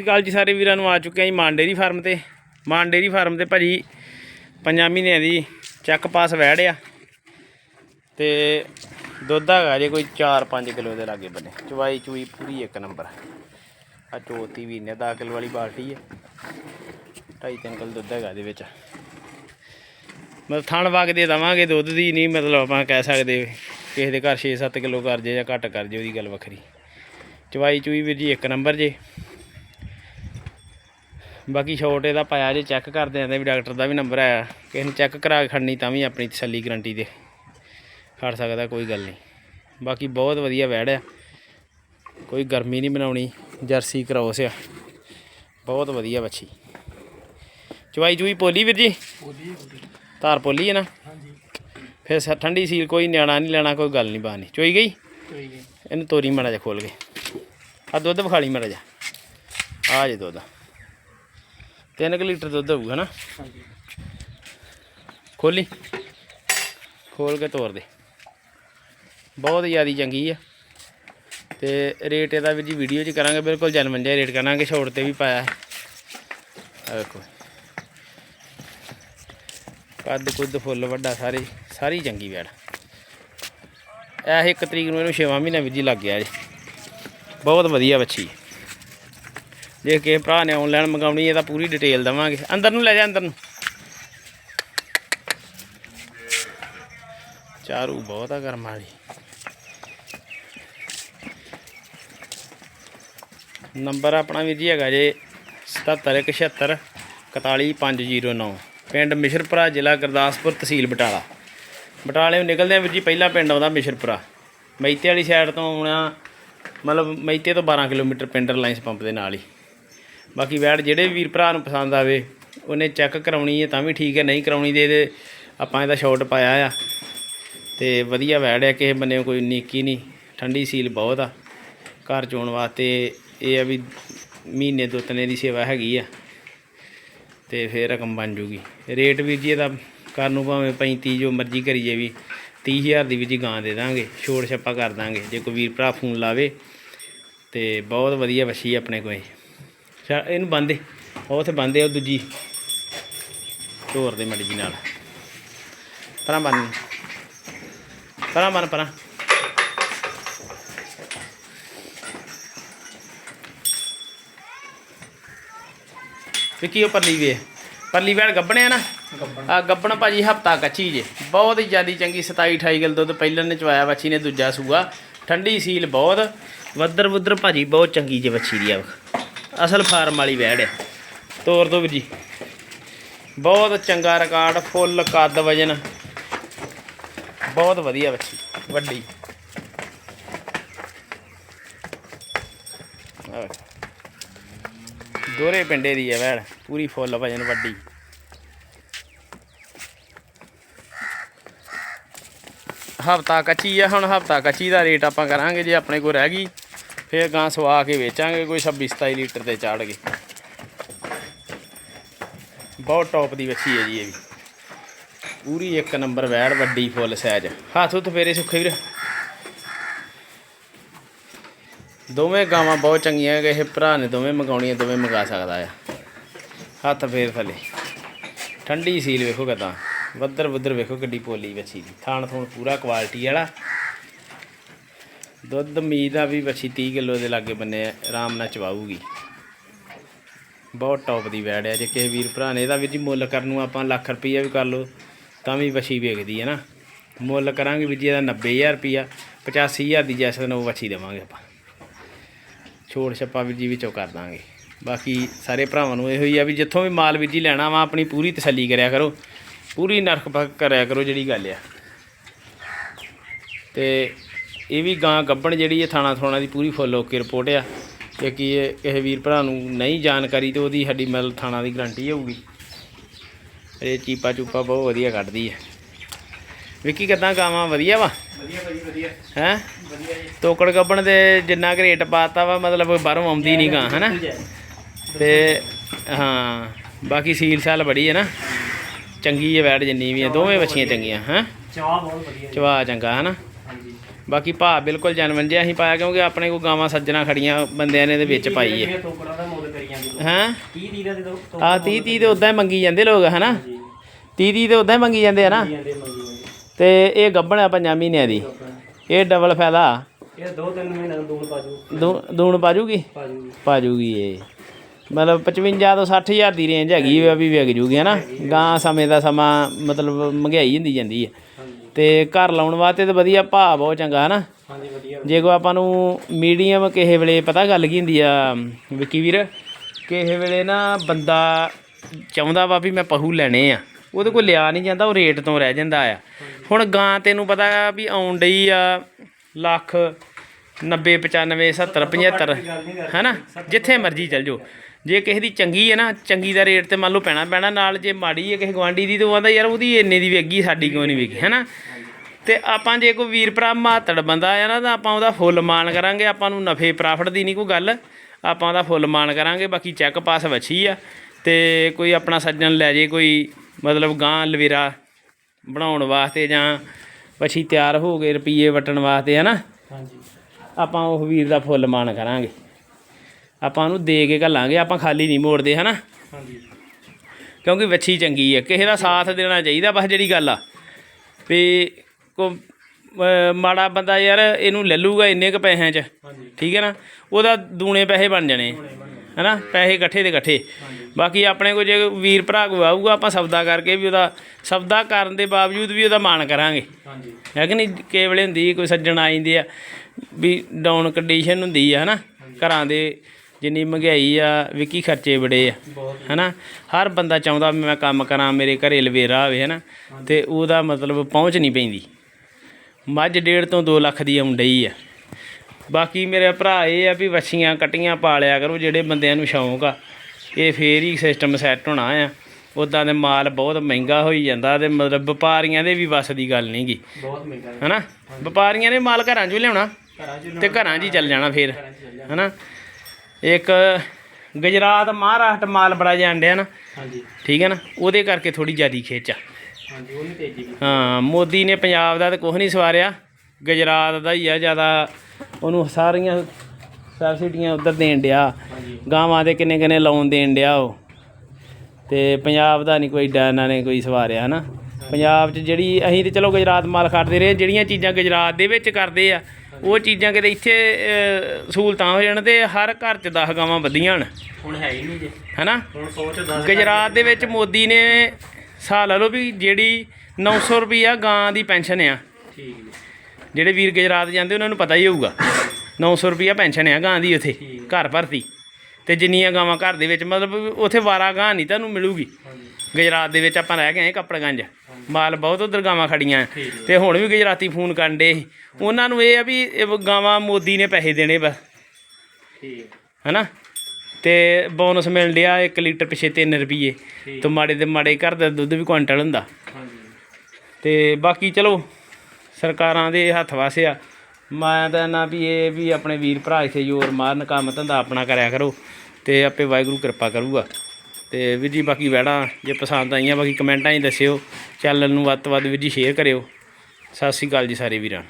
ਸਤਿ ਸ਼੍ਰੀ ਜੀ ਸਾਰੇ ਵੀਰਾਂ ਨੂੰ ਆ ਚੁੱਕੇ ਆ ਜੀ ਮਾਨ ਡੇਰੀ ਫਾਰਮ ਤੇ। ਮਾਨ ਡੇਰੀ ਫਾਰਮ ਤੇ ਭਾਜੀ ਪੰਜਾਂ ਮਹੀਨਿਆਂ ਦੀ ਚੱਕ ਪਾਸ ਵੈੜ ਆ। ਤੇ ਦੁੱਧ ਹੈਗਾ ਜੇ ਕੋਈ 4-5 ਕਿਲੋ ਦੇ ਲਾਗੇ ਬੰਨੇ। ਚਵਾਈ ਚੂਈ ਪੂਰੀ ਇੱਕ ਨੰਬਰ। ਆ ਚੋਤੀ ਵੀ ਨੇ 10 ਕਿਲੋ ਵਾਲੀ ਬਾਲਟੀ ਹੈ 2.5-3 ਕਿਲੋ ਦੁੱਧ ਹੈਗਾ ਇਹਦੇ ਵਿੱਚ। ਮਤਲਬ ਥਣ ਵਗ ਦੇ ਦਵਾਂਗੇ ਦੁੱਧ ਦੀ, ਨਹੀਂ ਮਤਲਬ ਆਪਾਂ ਕਹਿ ਸਕਦੇ ਕਿਸੇ ਦੇ ਘਰ 6-7 ਕਿਲੋ ਕਰ ਜੇ ਜਾਂ ਘੱਟ ਕਰ ਜੇ ਉਹਦੀ ਗੱਲ ਵੱਖਰੀ। ਚਵਾਈ ਚੂਈ ਵੀਰ ਜੀ ਇੱਕ ਨੰਬਰ ਜੇ। ਬਾਕੀ ਛੋਟ ਇਹਦਾ ਪਾਇਆ ਜੇ ਚੈੱਕ ਕਰਦੇ ਆਂ ਵੀ ਡਾਕਟਰ ਦਾ ਵੀ ਨੰਬਰ ਆਇਆ। ਕਿਸੇ ਨੇ ਚੈੱਕ ਕਰਾ ਕੇ ਖੜਨੀ ਤਾਂ ਵੀ ਆਪਣੀ ਤਸੱਲੀ ਗਰੰਟੀ ਦੇ। ਖੜ ਸਕਦਾ ਕੋਈ ਗੱਲ ਨਹੀਂ। ਬਾਕੀ ਬਹੁਤ ਵਧੀਆ ਵੈੜ ਆ। ਕੋਈ ਗਰਮੀ ਨਹੀਂ ਬਣਾਉਣੀ ਜਰਸੀ ਕ੍ਰੋਸ ਆ। ਬਹੁਤ ਵਧੀਆ ਬੱਚੀ। ਚਵਾਈ ਚੂਈ ਪੋਲੀ ਵੀਰ ਜੀ? ਧਾਰ ਪੋਲੀ ਹੈ ਨਾ? ਹਾਂਜੀ। ਫਿਰ ਠੰਡੀ ਸੀਲ ਕੋਈ ਨਿਆਣਾ ਨਹੀਂ ਲੈਣਾ ਕੋਈ ਗੱਲ ਨਹੀਂ ਬਾਨੀ ਚੋਈ ਗਈ? ਕੋਈ ਨਹੀਂ ਇਹਨੂੰ ਤੋਰੀ ਮਾੜਾ ਜਿਹਾ ਖੋਲ ਕੇ। ਆ ਦੁੱਧ ਵਿਖਾਲੀ ਮਾੜਾ ਜਿਹਾ। ਆ ਜੇ ਦੁੱਧ। 3 ਲੀਟਰ ਦੁੱਧ ਹੋਊਗਾ ਨਾ ਹਾਂਜੀ। ਖੋਲੀ। ਖੋਲ ਕੇ ਤੋਰ ਦੇ। ਬਹੁਤ ਜ਼ਿਆਦੀ ਚੰਗੀ ਆ। ਤੇ ਰੇਟ ਇਹਦਾ ਵੀ ਜੀ ਵੀਡੀਓ 'ਚ ਕਰਾਂਗੇ ਬਿਲਕੁਲ ਜਨਮਨ ਜਿਹਾ ਰੇਟ ਕਰਾਂਗੇ ਛੋੜ ਤੇ ਵੀ ਪਾਇਆ ਆ ਵੇਖੋ। ਕੱਦ ਕੁੱਦ ਫੁੱਲ ਵੱਡਾ ਸਾਰੇ ਸਾਰੀ ਚੰਗੀ ਵੈੜ। ਇਹ ਇੱਕ ਤਰੀਕ ਨੂੰ ਇਹਨੂੰ 6 ਮਹੀਨਾ ਵੀ ਜੀ ਲੱਗ ਗਿਆ ਜੀ। ਬਹੁਤ ਵਧੀਆ ਬੱਚੀ ਜੇ ਕਿਸੇ ਭਰਾ ਨੇ ਆਨਲਾਈਨ ਮੰਗਾਉਣੀ ਹੈ ਤਾਂ ਪੂਰੀ ਡਿਟੇਲ ਦਵਾਂਗੇ। ਅੰਦਰ ਨੂੰ ਲੈ ਜਾ, ਅੰਦਰ ਨੂੰ। ਚਾਰੂ ਬਹੁਤ ਆ ਗਰਮ ਵਾਲੀ। ਨੰਬਰ ਆਪਣਾ ਵੀਰ ਜੀ ਹੈਗਾ ਜੇ 7776 41509 ਪਿੰਡ ਮਿਸ਼ਰਪੁਰਾ, ਜ਼ਿਲ੍ਹਾ ਗੁਰਦਾਸਪੁਰ, ਤਹਿਸੀਲ ਬਟਾਲਾ। ਬਟਾਲੇ ਨੂੰ ਨਿਕਲਦੇ ਆ ਵੀਰ ਜੀ, ਪਹਿਲਾ ਪਿੰਡ ਆਉਂਦਾ ਮਿਸ਼ਰਪੁਰਾ। ਮੈਤੇ ਵਾਲੀ ਸਾਈਡ ਤੋਂ ਆਉਣਾ, ਮਤਲਬ ਮੈਤੇ ਤੋਂ 12 ਕਿਲੋਮੀਟਰ ਪਿੰਡ ਰਿਲਾਇੰਸ ਪੰਪ ਦੇ ਨਾਲ ਹੀ। ਬਾਕੀ ਵੈਟ ਜਿਹੜੇ ਵੀਰ ਭਰਾ ਨੂੰ ਪਸੰਦ ਆਵੇ, ਉਹਨੇ ਚੈੱਕ ਕਰਾਉਣੀ ਹੈ ਤਾਂ ਵੀ ਠੀਕ ਹੈ, ਨਹੀਂ ਕਰਾਉਣੀ ਦੇ ਇਹਦੇ ਆਪਾਂ ਇਹਦਾ ਸ਼ਾਰਟ ਪਾਇਆ ਆ। ਤੇ ਵਧੀਆ ਵੈੜ ਆ ਕਿਸੇ ਬੰਨੇ ਕੋਈ ਨੀਕੀ ਨਹੀਂ, ਠੰਡੀ ਸੀਲ ਬਹੁਤ ਆ, ਘਰ ਚੋਣ ਵਾਸਤੇ ਇਹ ਆ ਵੀ ਮਹੀਨੇ ਦੋ ਤਨੇ ਦੀ ਸੇਵਾ ਹੈਗੀ ਆ, ਤੇ ਫੇਰ ਰਕਮ ਬਣ ਜੂਗੀ। ਰੇਟ ਵੀਰ ਜੀ ਇਹਦਾ ਕਰਨ ਨੂੰ ਭਾਵੇਂ 35 ਜੋ ਮਰਜ਼ੀ ਕਰੀਏ ਵੀ 30000 ਦੀ ਵੀ ਜੀ ਗਾਂ ਦੇ ਦਾਂਗੇ ਛੋੜ ਛੱਪਾ ਕਰ ਦਾਂਗੇ, ਜੇ ਕੋਈ ਵੀਰ ਭਰਾ ਫੋਨ ਲਾਵੇ, ਤੇ ਬਹੁਤ ਵਧੀਆ ਵੱਛੀ ਆਪਣੇ ਕੋਲ। ਚੱਲ ਇਹਨੂੰ ਬੰਦੇ ਉਹ ਉੱਥੇ ਬੰਦੇ ਉਹ ਦੂਜੀ। ਢੋਰ ਦੇ ਮੜੀ ਜੀ ਨਾਲ। ਪਰਾਂ ਬੰਨ। ਪਰਾਂ ਬੰਨ ਪਰਾਂ। ਵਿੱਕੀ ਉਹ ਪਰਲੀ ਵੇ। ਪਰਲੀ ਵੇੜ ਗੱਬਣੇ ਆ ਨਾ? ਆ ਗੱਬਣ ਭਾਜੀ ਹਫਤਾ ਕੱਚੀ ਜੇ। ਬਹੁਤ ਹੀ ਜਿਆਦੀ ਚੰਗੀ 27 28 ਕਿਲੋ ਦੁੱਧ ਪਹਿਲਾਂ ਨੇ ਚਵਾਇਆ ਵੱਛੀ ਨੇ ਦੂਜਾ ਸੂਆ। ਠੰਡੀ ਸੀਲ ਬਹੁਤ। ਵੱਦਰ ਵੁੱਦਰ ਭਾਜੀ ਬਹੁਤ ਚੰਗੀ ਜੇ ਵੱਛੀ ਦੀ ਆ ਅਸਲ ਫਾਰਮ ਵਾਲੀ ਵੈੜ ਹੈ। ਤੋਰ ਦੋ ਵੀਰ ਜੀ। ਬਹੁਤ ਚੰਗਾ ਰਿਕਾਰਡ ਫੁੱਲ ਕੱਦ ਵਜਨ। ਬਹੁਤ ਵਧੀਆ ਬੱਚੀ, ਵੱਡੀ। ਆਹ ਦੋਹਰੇ ਪਿੰਡੇ ਦੀ ਹੈ ਵੈੜ, ਪੂਰੀ ਫੁੱਲ ਵਜਨ, ਵੱਡੀ। ਹਫਤਾ ਕੱਚੀ ਆ, ਹੁਣ ਹਫਤਾ ਕੱਚੀ ਦਾ ਰੇਟ ਆਪਾਂ ਕਰਾਂਗੇ, ਜੇ ਆਪਣੇ ਕੋਲ ਰਹਿ ਗਈ। ਫੇਰ ਗਾਂ ਸਵਾ ਕੇ ਵੇਚਾਂਗੇ, ਕੋਈ 26 27 ਲੀਟਰ ਤੇ ਚਾੜ ਕੇ। ਬਹੁਤ ਟੌਪ ਦੀ ਵੱਛੀ ਹੈ ਜੀ ਇਹ ਵੀ। ਪੂਰੀ ਇੱਕ ਨੰਬਰ ਵੈੜ, ਵੱਡੀ ਫੁੱਲ ਸਾਈਜ਼। ਹੱਥ ਉੱਤ ਫੇਰੇ ਸੁੱਖੇ ਵੀਰ। ਦੋਵੇਂ ਗਾਵਾਂ ਬਹੁਤ ਚੰਗੀਆਂ ਕਿ ਇਹ ਭਰਾ ਨੇ ਦੋਵੇਂ ਮੰਗਾਉਣੀਆਂ, ਦੋਵੇਂ ਮੰਗਾ ਸਕਦਾ ਆ। ਹੱਥ ਫੇਰ ਥੱਲੇ। ਠੰਡੀ ਸੀਲ ਵੇਖੋ ਕਿਦਾਂ। ਵੱਦਰ ਵੱਦਰ ਵੇਖੋ ਗੱਡੀ ਪੋਲੀ ਵੱਛੀ ਦੀ। ਥਾਣ ਥੂਣ ਪੂਰਾ ਕੁਆਲਿਟੀ ਵਾਲਾ। ਦੁੱਧ ਉਮੀਦ ਆ ਵੀ ਵੱਛੀ 30 ਕਿਲੋ ਦੇ ਲਾਗੇ ਬੰਨੇ ਆਰਾਮ ਨਾਲ ਚਵਾਊਗੀ ਬਹੁਤ ਟੌਪ ਦੀ ਵੈੜ ਆ ਜੇ ਕਿਸੇ ਵੀਰ ਭਰਾ ਨੇ ਇਹਦਾ ਵੀਰ ਜੀ ਮੁੱਲ ਕਰਨ ਨੂੰ ਆਪਾਂ ਲੱਖ ਰੁਪਈਆ ਵੀ ਕਰ ਲਓ, ਤਾਂ ਵੀ ਵੱਛੀ ਵੇਚਦੀ ਹੈ ਨਾ। ਮੁੱਲ ਕਰਾਂਗੇ ਵੀਰ ਜੀ ਇਹਦਾ 90000 ਰੁਪਈਆ 85000 ਦੀ ਜੈਸੇ ਨੂੰ ਵੱਛੀ ਦੇਵਾਂਗੇ ਆਪਾਂ। ਛੋੜ ਛੱਪਾ ਵੀਰ ਜੀ ਵਿੱਚੋਂ ਕਰ ਦਾਂਗੇ। ਬਾਕੀ ਸਾਰੇ ਭਰਾਵਾਂ ਨੂੰ ਇਹੋ ਹੀ ਆ ਵੀ ਜਿੱਥੋਂ ਵੀ ਮਾਲ ਵੀਰ ਜੀ ਲੈਣਾ ਵਾ, ਆਪਣੀ ਪੂਰੀ ਤਸੱਲੀ ਕਰਿਆ ਕਰੋ, ਪੂਰੀ ਨਰਖ ਪਰਖ ਕਰਿਆ ਕਰੋ ਜਿਹੜੀ ਗੱਲ ਆ। ਤੇ ਇਹ ਵੀ ਗਾਂ ਗੱਬਣ ਜਿਹੜੀ ਹੈ ਥਾਣਾ ਥੋਣਾ ਦੀ ਪੂਰੀ ਫੁੱਲ ਓਕੇ ਰਿਪੋਰਟ ਆ ਕਿ ਕੀ ਇਹ ਕਿਸੇ ਵੀਰ ਭਰਾ ਨੂੰ ਨਹੀਂ ਜਾਣਕਾਰੀ ਤੇ ਉਹਦੀ ਸਾਡੀ ਮਤਲਬ ਥਾਣਾ ਦੀ ਗਾਰੰਟੀ ਹੋਊਗੀ। ਇਹ ਚੀਪਾ ਚੂਪਾ ਬਹੁਤ ਵਧੀਆ ਕੱਢਦੀ ਹੈ ਵਿੱਕੀ ਕਿਦਾਂ ਗਾਵਾਂ? ਵਧੀਆ ਵਾ? ਵਧੀਆ ਭਾਜੀ ਵਧੀਆ। ਹੈ? ਵਧੀਆ ਜੀ। ਤੋਕੜ ਗੱਬਣ ਦੇ ਜਿੰਨਾ ਕੁ ਰੇਟ ਪਾਤਾ ਵਾ ਮਤਲਬ ਬਾਹਰੋਂ ਆਉਂਦੀ ਨਹੀਂ ਗਾ ਹਨਾ? ਤੇ ਹਾਂ ਬਾਕੀ ਸੀਲ ਸਾਲ ਬੜੀ ਹੈ ਨਾ। ਚੰਗੀ ਹੈ ਵੈੜ ਜਿੰਨੀ ਵੀ ਹੈ ਦੋਵੇਂ ਬੱਚੀਆਂ ਚੰਗੀਆਂ ਹਾਂ? ਚਾਹ ਬਹੁਤ ਵਧੀਆ ਚਵਾ ਚੰਗਾ ਹਨਾ? ਹਾਂਜੀ। ਬਾਕੀ ਭਾਅ ਬਿਲਕੁਲ ਜਨਮਨ ਜਿਹਾ ਅਸੀਂ ਪਾਇਆ ਕਿਉਂਕਿ ਆਪਣੇ ਕੋਲ ਗਾਵਾਂ ਸੱਜਣਾ ਖੜੀਆਂ ਬੰਦਿਆਂ ਨੇ ਦੇ ਵਿੱਚ ਪਾਈ ਹੈ। ਟੋਕਰਾ ਦਾ ਮੁੱਲ ਕਰੀ ਜਾਂਦੇ ਹਾਂ? 30 30 ਦਾ ਦੇ ਦੋ ਤੋਂ ਆ 30 30 ਤੇ ਉਦਾਂ ਹੀ ਮੰਗੀ ਜਾਂਦੇ ਲੋਕ ਹਨਾ? ਜੀ 30 30 ਤੇ ਉਦਾਂ ਹੀ ਮੰਗੀ ਜਾਂਦੇ ਆ ਨਾ? ਤੇ ਇਹ ਗੱਬਣ ਆ ਪੰਜਾਂ ਮਹੀਨਿਆਂ ਦੀ। ਇਹ ਡਬਲ ਫਾਇਦਾ। ਇਹ ਦੋ ਤਿੰਨ ਮਹੀਨੇ ਨੂੰ ਦੂਣ ਪਾਜੂ। ਦੂ- ਦੂਣ ਪਾਜੂਗੀ? ਪਾਜੂ ਪਾਜੂਗੀ ਇਹ। ਮਤਲਬ 55 ਤੋਂ 60000 ਦੀ ਰੇਂਜ ਹੈਗੀ ਵੀ ਵਿਕ ਜੂਗੀ ਹਨਾ? ਗਾਂ ਸਮੇਂ ਦਾ ਸਮਾਂ ਮਤਲਬ ਮਹਿੰਗਾਈ ਹੁੰਦੀ ਜਾਂਦੀ ਹੈ ਤੇ ਘਰ ਲਾਉਣ ਵਾਸਤੇ ਤਾਂ ਵਧੀਆ ਭਾਅ ਬਹੁਤ ਚੰਗਾ ਹਨਾ? ਹਾਂਜੀ ਵਧੀਆ ਜੇ ਕੋ ਆਪਾਂ ਨੂੰ ਮੀਡੀਅਮ ਕਿਸੇ ਵੇਲੇ ਪਤਾ ਗੱਲ ਕੀ ਹੁੰਦੀ ਆ ਵਿੱਕੀ ਵੀਰ? ਕਿਸੇ ਵੇਲੇ ਨਾ ਬੰਦਾ ਚਾਹੁੰਦਾ ਵਾ ਵੀ ਮੈਂ ਪਹੂ ਲੈਣੇ ਆ। ਉਹਦੇ ਕੋਲ ਲਿਆ ਨਹੀਂ ਜਾਂਦਾ ਉਹ ਰੇਟ ਤੋਂ ਰਹਿ ਜਾਂਦਾ ਆ। ਹੁਣ ਗਾਂ ਤੈਨੂੰ ਪਤਾ ਆ ਵੀ ਆਉਣ ਡਈ ਆ ਲੱਖ 90 95 70 75 ਹੈਨਾ? ਜਿੱਥੇ ਮਰਜ਼ੀ ਚੱਲ ਜਾਓ। ਜੇ ਕਿਸੇ ਦੀ ਚੰਗੀ ਹੈ ਨਾ ਚੰਗੀ ਦਾ ਰੇਟ ਤੇ ਮੰਨ ਲਓ ਪੈਣਾ ਪੈਣਾ ਨਾਲ ਜੇ ਮਾੜੀ ਹੈ ਕਿਸੇ ਗਵਾਂਢੀ ਦੀ ਤੇ ਉਹ ਆਂਦਾ ਯਾਰ ਉਹਦੀ ਇੰਨੇ ਦੀ ਵੇਗੀ ਸਾਡੀ ਕਿਉਂ ਨਹੀਂ ਵੇਗੀ ਹੈਨਾ? ਤੇ ਆਪਾਂ ਜੇ ਕੋਈ ਵੀਰ ਭਰਾ ਮਾਤੜ ਬੰਦਾ ਆ ਨਾ ਤਾਂ ਆਪਾਂ ਉਹਦਾ ਫੁੱਲ ਮਾਨ ਕਰਾਂਗੇ ਆਪਾਂ ਨੂੰ ਨਫੇ ਪ੍ਰਾਫਿਟ ਦੀ ਨਹੀਂ ਕੋਈ ਗੱਲ। ਆਪਾਂ ਉਹਦਾ ਫੁੱਲ ਮਾਨ ਕਰਾਂਗੇ ਬਾਕੀ ਚੈੱਕ ਪਾਸ ਵੱਛੀ ਆ ਤੇ ਕੋਈ ਆਪਣਾ ਸੱਜਣ ਲੈ ਜੇ ਕੋਈ ਮਤਲਬ ਗਾਂ ਲਵੇਰਾ ਬਣਾਉਣ ਵਾਸਤੇ ਜਾਂ ਵੱਛੀ ਤਿਆਰ ਹੋ ਗਏ ਰੁਪਈਏ ਵਟਣ ਵਾਸਤੇ ਹਨਾ? ਹਾਂਜੀ। ਆਪਾਂ ਉਹ ਵੀਰ ਦਾ ਫੁੱਲ ਮਾਨ ਕਰਾਂਗੇ। ਆਪਾਂ ਉਹਨੂੰ ਦੇ ਕੇ ਘੱਲਾਂਗੇ ਆਪਾਂ ਖਾਲੀ ਨਹੀਂ ਮੋੜਦੇ ਹਨਾ? ਹਾਂਜੀ। ਕਿਉਂਕਿ ਵੱਛੀ ਚੰਗੀ ਹੈ ਕਿਸੇ ਦਾ ਸਾਥ ਦੇਣਾ ਚਾਹੀਦਾ ਬਸ ਜਿਹੜੀ ਗੱਲ ਆ। ਵੀ ਕੋ ਮਾੜਾ ਬੰਦਾ ਯਾਰ ਇਹਨੂੰ ਲੈ ਲੂਗਾ ਇੰਨੇ ਕ ਪੈਸਿਆਂ 'ਚ ਠੀਕ ਹੈ ਨਾ? ਉਹਦਾ ਦੂਣੇ ਪੈਸੇ ਬਣ ਜਾਣੇ ਹੈਨਾ? ਪੈਸੇ ਇਕੱਠੇ ਦੇ ਇਕੱਠੇ। ਬਾਕੀ ਆਪਣੇ ਕੋ ਜੇ ਵੀਰ ਭਰਾ ਕੋ ਆਊਗਾ ਆਪਾਂ ਸੌਦਾ ਕਰਕੇ ਵੀ ਉਹਦਾ ਸੌਦਾ ਕਰਨ ਦੇ ਬਾਵਜੂਦ ਵੀ ਉਹਦਾ ਮਾਣ ਕਰਾਂਗੇ। ਹਾਂਜੀ। ਹੈ ਕਿ ਨਹੀਂ? ਕਈ ਵੇਲੇ ਹੁੰਦੀ ਕੋਈ ਸੱਜਣ ਆ ਜਾਂਦੇ ਆ ਵੀ ਡਾਊਨ ਕੰਡੀਸ਼ਨ ਹੁੰਦੀ ਆ ਹਨਾ? ਘਰਾਂ ਦੇ ਜਿੰਨੀ ਮਹਿੰਗਾਈ ਆ ਵਿੱਕੀ ਖਰਚੇ ਬੜੇ ਆ। ਹਨਾ? ਹਰ ਬੰਦਾ ਚਾਹੁੰਦਾ ਮੈਂ ਕੰਮ ਕਰਾਂ ਮੇਰੇ ਘਰੇ ਲਵੇਰਾ ਹੋਵੇ ਹਨਾ? ਤੇ ਉਹਦਾ ਮਤਲਬ ਪਹੁੰਚ ਨਹੀਂ ਪੈਂਦੀ। ਮੱਝ ਡੇਢ ਤੋਂ 2 ਲੱਖ ਦੀ ਡਈ ਆ। ਬਾਕੀ ਮੇਰੇ ਭਰਾ ਇਹ ਆ ਵੀ ਵੱਛੀਆਂ ਕਟੀਆਂ ਪਾਲਿਆ ਕਰੋ ਜਿਹੜੇ ਬੰਦਿਆਂ ਨੂੰ ਸ਼ੌਂਕ ਆ। ਇਹ ਫੇਰ ਹੀ ਸਿਸਟਮ ਸੈੱਟ ਹੋਣਾ ਆ। ਉਦਾਂ ਦੇ ਮਾਲ ਬਹੁਤ ਮਹਿੰਗਾ ਹੋਈ ਜਾਂਦਾ ਤੇ ਮਤਲਬ ਵਪਾਰੀਆਂ ਦੇ ਵੀ ਵੱਸ ਦੀ ਗੱਲ ਨਹੀਂਗੀ ਬਹੁਤ ਮਹਿੰਗਾ ਹੈ। ਹਨਾ? ਵਪਾਰੀਆਂ ਨੇ ਮਾਲ ਘਰਾਂ 'ਚੋਂ ਲਿਆਉਣਾ ਘਰਾਂ ਚ ਤੇ ਘਰਾਂ 'ਚ ਹੀ ਚੱਲ ਜਾਣਾ ਫੇਰ ਹਨਾ? ਇੱਕ ਗੁਜਰਾਤ ਮਹਾਰਾਸ਼ਟਰ ਮਾਲ ਬੜਾ ਜਾਣ ਡਿਆ ਨਾ। ਹਾਂਜੀ। ਠੀਕ ਹੈ ਨਾ? ਉਹਦੇ ਕਰਕੇ ਥੋੜੀ ਜ਼ਿਆਦੀ ਖੇਚ ਆ। ਹਾਂਜੀ ਉਹਨੇ ਤੇਜ਼ੀ ਹਾਂ ਮੋਦੀ ਨੇ ਪੰਜਾਬ ਦਾ ਤਾਂ ਕੁਝ ਨਹੀਂ ਸਵਾਰਿਆ। ਗੁਜਰਾਤ ਦਾ ਹੀ ਆ ਜ਼ਿਆਦਾ। ਉਹਨੂੰ ਸਾਰੀਆਂ ਸਬਸਿਡੀਆਂ ਉਧਰ ਦੇਣ ਡਿਆ। ਗਾਵਾਂ ਦੇ ਕਿੰਨੇ ਕਿੰਨੇ ਲਾਉਣ ਦੇਣ ਡਿਆ ਉਹ। ਤੇ ਪੰਜਾਬ ਦਾ ਨਹੀਂ ਕੋਈ ਡਾ ਇਹਨਾਂ ਨੇ ਕੋਈ ਸਵਾਰਿਆ ਹਨਾ? ਪੰਜਾਬ 'ਚ ਜਿਹੜੀ ਅਸੀਂ ਤੇ ਚਲੋ ਗੁਜਰਾਤ ਮਾਲ ਖੜਦੇ ਰਹੇ। ਜਿਹੜੀਆਂ ਚੀਜ਼ਾਂ ਗੁਜਰਾਤ ਦੇ ਵਿੱਚ ਕਰਦੇ ਆ ਉਹ ਚੀਜ਼ਾਂ ਕਿਤੇ ਇੱਥੇ ਅਹ, ਸਹੂਲਤਾਂ ਹੋ ਜਾਣ ਤੇ ਹਰ ਘਰ 'ਚ 10 ਗਾਵਾਂ ਵਧੀਆਂ ਹਣ। ਹੁਣ ਹੈ ਹੀ ਨਹੀਂ ਜੇ। ਹਨਾ? ਹੁਣ ਸੋਚ 10 ਗੁਜਰਾਤ ਦੇ ਵਿੱਚ ਮੋਦੀ ਨੇ ਸਾਲ ਲਾ ਲਓ ਵੀ ਜਿਹੜੀ 900 ਰੁਪਈਆ ਗਾਂ ਦੀ ਪੈਨਸ਼ਨ ਆ। ਠੀਕ ਜੀ। ਜਿਹੜੇ ਵੀਰ ਗੁਜਰਾਤ ਜਾਂਦੇ ਉਹਨਾਂ ਨੂੰ ਪਤਾ ਹੀ ਹੋਊਗਾ। 900 ਰੁਪਈਆ ਪੈਨਸ਼ਨ ਆ ਗਾਂ ਦੀ ਉੱਥੇ ਘਰ ਭਰਤੀ। ਤੇ ਜਿੰਨੀਆਂ ਗਾਵਾਂ ਘਰ ਦੇ ਵਿੱਚ ਮਤਲਬ ਉੱਥੇ ਵਾਰਾ ਗਾਂ ਨਹੀਂ ਤੁਹਾਨੂੰ ਮਿਲੂਗੀ। ਹਾਂਜੀ। ਗੁਜਰਾਤ ਦੇ ਵਿੱਚ ਆਪਾਂ ਰਹਿ ਕੇ ਆਏ ਕੱਪੜਗੰਜ। ਮਾਲ ਬਹੁਤ ਉਧਰ ਗਾਵਾਂ ਖੜੀਆਂ। ਤੇ ਹੁਣ ਵੀ ਗੁਜਰਾਤੀ ਫੋਨ ਕਰਨ ਦੇ ਉਹਨਾਂ ਨੂੰ ਇਹ ਆ ਵੀ ਇਹ ਗਾਵਾਂ ਮੋਦੀ ਨੇ ਪੈਸੇ ਦੇਣੇ ਬਸ। ਠੀਕ। ਹਨਾ? ਤੇ ਬੋਨਸ ਮਿਲ ਡਿਆ 1 ਲੀਟਰ ਪਿਛੇ 3 ਰੁਪਏ ਤੇ ਮਾੜੇ ਦੇ ਮਾੜੇ ਘਰ ਦਾ ਦੁੱਧ ਵੀ ਕੁਆਂਟਲ ਹੁੰਦਾ। ਹਾਂਜੀ। ਤੇ ਬਾਕੀ ਚਲੋ ਸਰਕਾਰਾਂ ਦੇ ਹੱਥ ਵਾਸਿਆ ਮੈਂ ਤਾਂ ਨਾ ਵੀ ਇਹ ਵੀ ਆਪਣੇ ਵੀਰ ਭਰਾ ਇੱਥੇ ਜ਼ੋਰ ਮਾਰਨ ਕੰਮ ਧੰਦਾ ਆਪਣਾ ਕਰਿਆ ਕਰੋ। ਤੇ ਆਪੇ ਵਾਹਿਗੁਰੂ ਕਿਰਪਾ ਕਰੂਗਾ। ਤੇ ਵੀਰ ਜੀ ਬਾਕੀ ਵੈੜਾਂ ਜੇ ਪਸੰਦ ਆਈਆਂ ਬਾਕੀ ਕਮੈਂਟਾਂ 'ਚ ਦੱਸਿਓ। ਚੈਨਲ ਨੂੰ ਵੱਧ ਤੋਂ ਵੱਧ ਵੀਰ ਜੀ ਸ਼ੇਅਰ ਕਰਿਓ। ਸਤਿ ਸ਼੍ਰੀ ਅਕਾਲ ਜੀ ਸਾਰੇ ਵੀਰਾਂ।